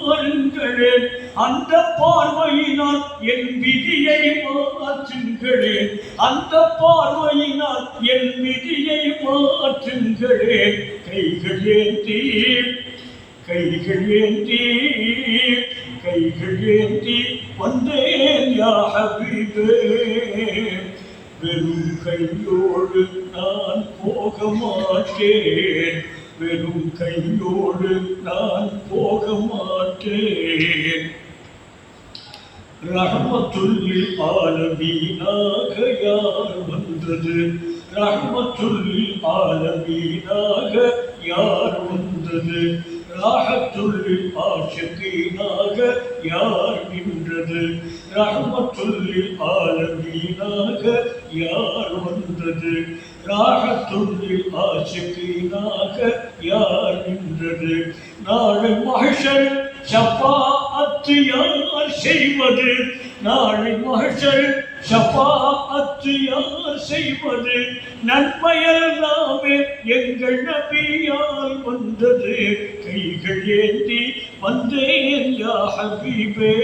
பாருங்களே அந்த பார்வையினால் என் விதியை மாற்றுங்களே. அந்த பார்வையினால் என் விதியை மாற்றுங்களே. கைகள் ஏந்தி கைகள் ஏந்தி கைகள் ஏந்தி வந்தேன் யா வெறும் கையோடு நான் போக மாட்டேன். வெறும் கையோடு நான் போக மாட்டேன் ரஹமத்துல்லில் ஆலமீனாக யார் வந்தது? ரஹமத்துள்ளில் ஆலமீனாக யார் வந்தது? ராகத்துல்லில் ஆஷகீனாக யார் நின்றது? ரஹமத்துல்லில் ஆலமீனாக யார் வந்தது? ராகத்துல்லில் ஆஷகீனாக யார் நின்றது? நாளை மகஷர் ஷஃபாஅத்து யார் செய்வது? நாளை மகஷர் ஷஃபாஅத்து யார் செய்வது? நன்மையெல்லாமே எங்கள் நபியால் வந்தது. கைகள் ஏந்தி வந்தேன் யா ஹபீபே.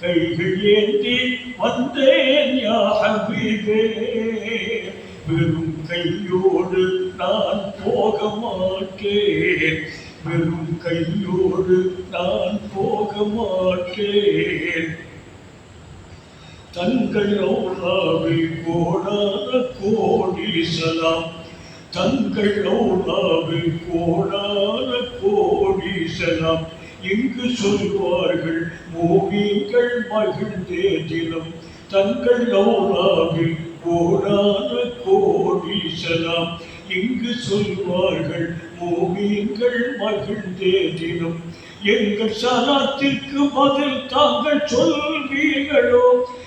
கைகள் ஏந்தி வந்தேன் யா ஹபீபே. வெறும் கையோடு நான் போக மாட்டேன். வெறும் கையோடு நான் போக மாட்டேன். தங்கள் ரவுலாவில் கோடான கோடி சலாம் தங்கள் ரவுலாவில் கோடான கோடி இங்கு சொல்வார்கள் மோகிகள் மகிழ்ந்தே தினம். தங்கள் ரவுலாவில் கோடான கோடி இங்கு சொல்வார்கள் மோகிகள் மகிழ்ந்தே தினம். எங்கள் சலாத்திற்கு பதில் தாங்கள் சொல்வீர்களோ?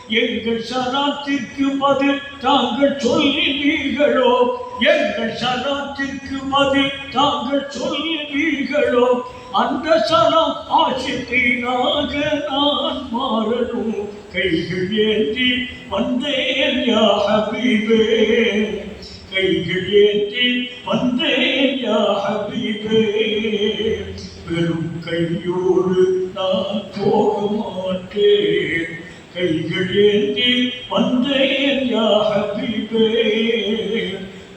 எங்கள் சராத்திற்கு பதில் தாங்கள் சொல்லினீர்களோ எங்கள் சராத்திற்கு பதில் தாங்கள் சொல்லினீர்களோ அந்த சரம் ஆசித்தினாக நான் மாறணும். கைகள் ஏந்தி வந்தேன் யா ஹபீபே. கைகள் ஏந்தி வந்தேன் யா ஹபீபே. வெறும் கையோடு நான் போக மாட்டேன். கைகள் ஏந்தி வந்தேன் யா ஹபீபே.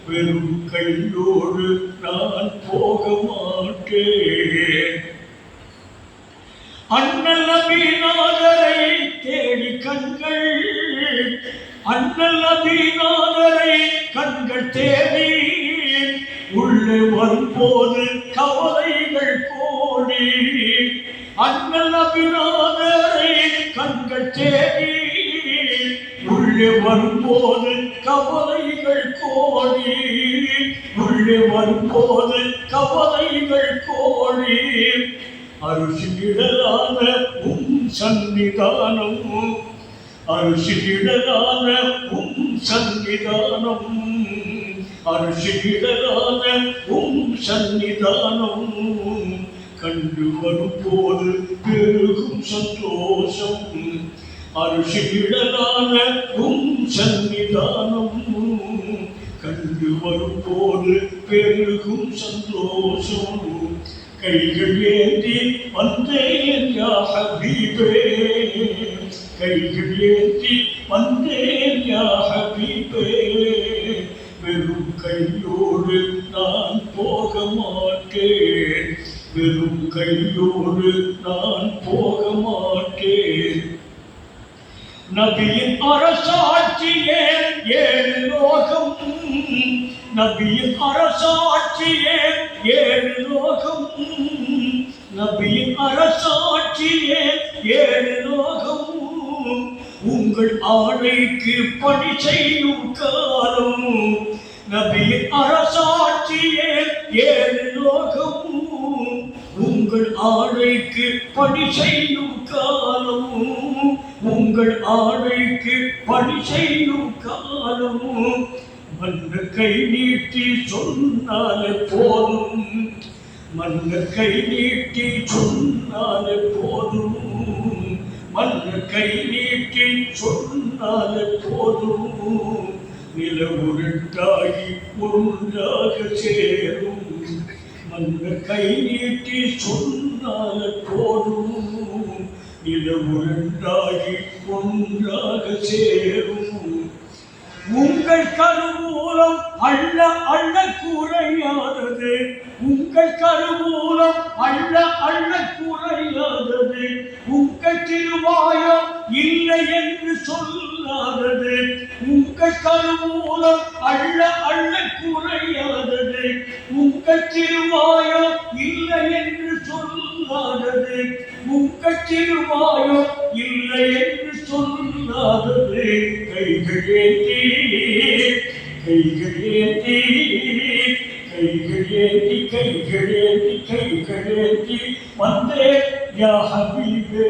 வெறும் கையோடு நான் போக மாட்டேன். அண்ணல் நபீநாதரை தேடி கண்கள். அண்ணல் நபீநாதரை கண்கள் தேடி. உள்ளே வரும்போது கவலைகள் கோடி. அண்ணல் நபீநாதரை கண்கள் தேடி. உள்ளே வரும்போது கவலைகள் கோடி. உள்ளே வரும்போது கவலைகள் கோடி. அருசிடலான உம் சன்னிதானம் அருசிடலான உம் சன்னிதானம் அருசிடலான உம் சன்னிதானம் கண்டு வரும்போது பெருகும் சந்தோஷம். அருஷிடலான உம் சன்னிதானம் கண்டு வரும்போது பெருகும் சந்தோஷம். கைகள் ஏந்தி வந்தேன் யா ஹபீபே. கைகள் ஏந்தி வந்தேன் யா ஹபீபே. வெறும் கையோடு நான் போக மாட்டேன். வெறும் கையோடு நபியின் அரசாட்சியே ஏழு லோகம். நபியின் அரசாட்சியே ஏழு லோகம். நபியின் அரசாட்சியே ஏழு லோகம். உங்கள் ஆணைக்கு பணி செய்யும் காலம். நபியின் அரசாட்சியே ஏழு லோகம். உங்கள் ஆணைக்கு பணி செய்யும் காலம். உங்கள் ஆடைக்கு பணி செய்யும் காலம் மன்ன கை நீட்டி சொன்னாலே போதும். மன்ன கை நீட்டி சொன்னாலே போதும். மன்ன கை நீட்டி சொன்னாலே போதும். நில உருட்டாகி பொருளாக சேரும். மன்ன கை நீட்டி சொன்னாலே போதும். நிலவுண்டாகி ஒன்றாக சேரும் உங்கள் கருவூலம் அள்ள அள்ள குறையாதது. உங்கள் கருவூலம் அள்ள அள்ள குறையாதது. உங்கள் திருவாயம் இல்லை என்று சொல்லாதது. உங்கள் கருவூலம் அள்ள அள்ள உங்கள் இல்லை என்று சொல்லாதது. கைகள் ஏந்தி கைகள் ஏந்தி கைகள் ஏந்தி கைகள் ஏந்தி கைகள் ஏந்தி. வந்தே யா ஹபீபே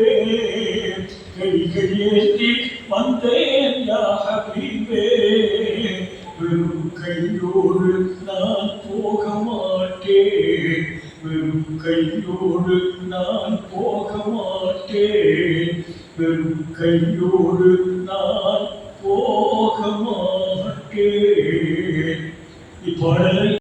கைகள் ஏந்தி. வந்தேன் யா ஹபீபே வெறும் கையோடு கையோடு நான் போக மாட்டேன். வெறும் கையோடு நான் போக மாட்டேன். இப்பாடலை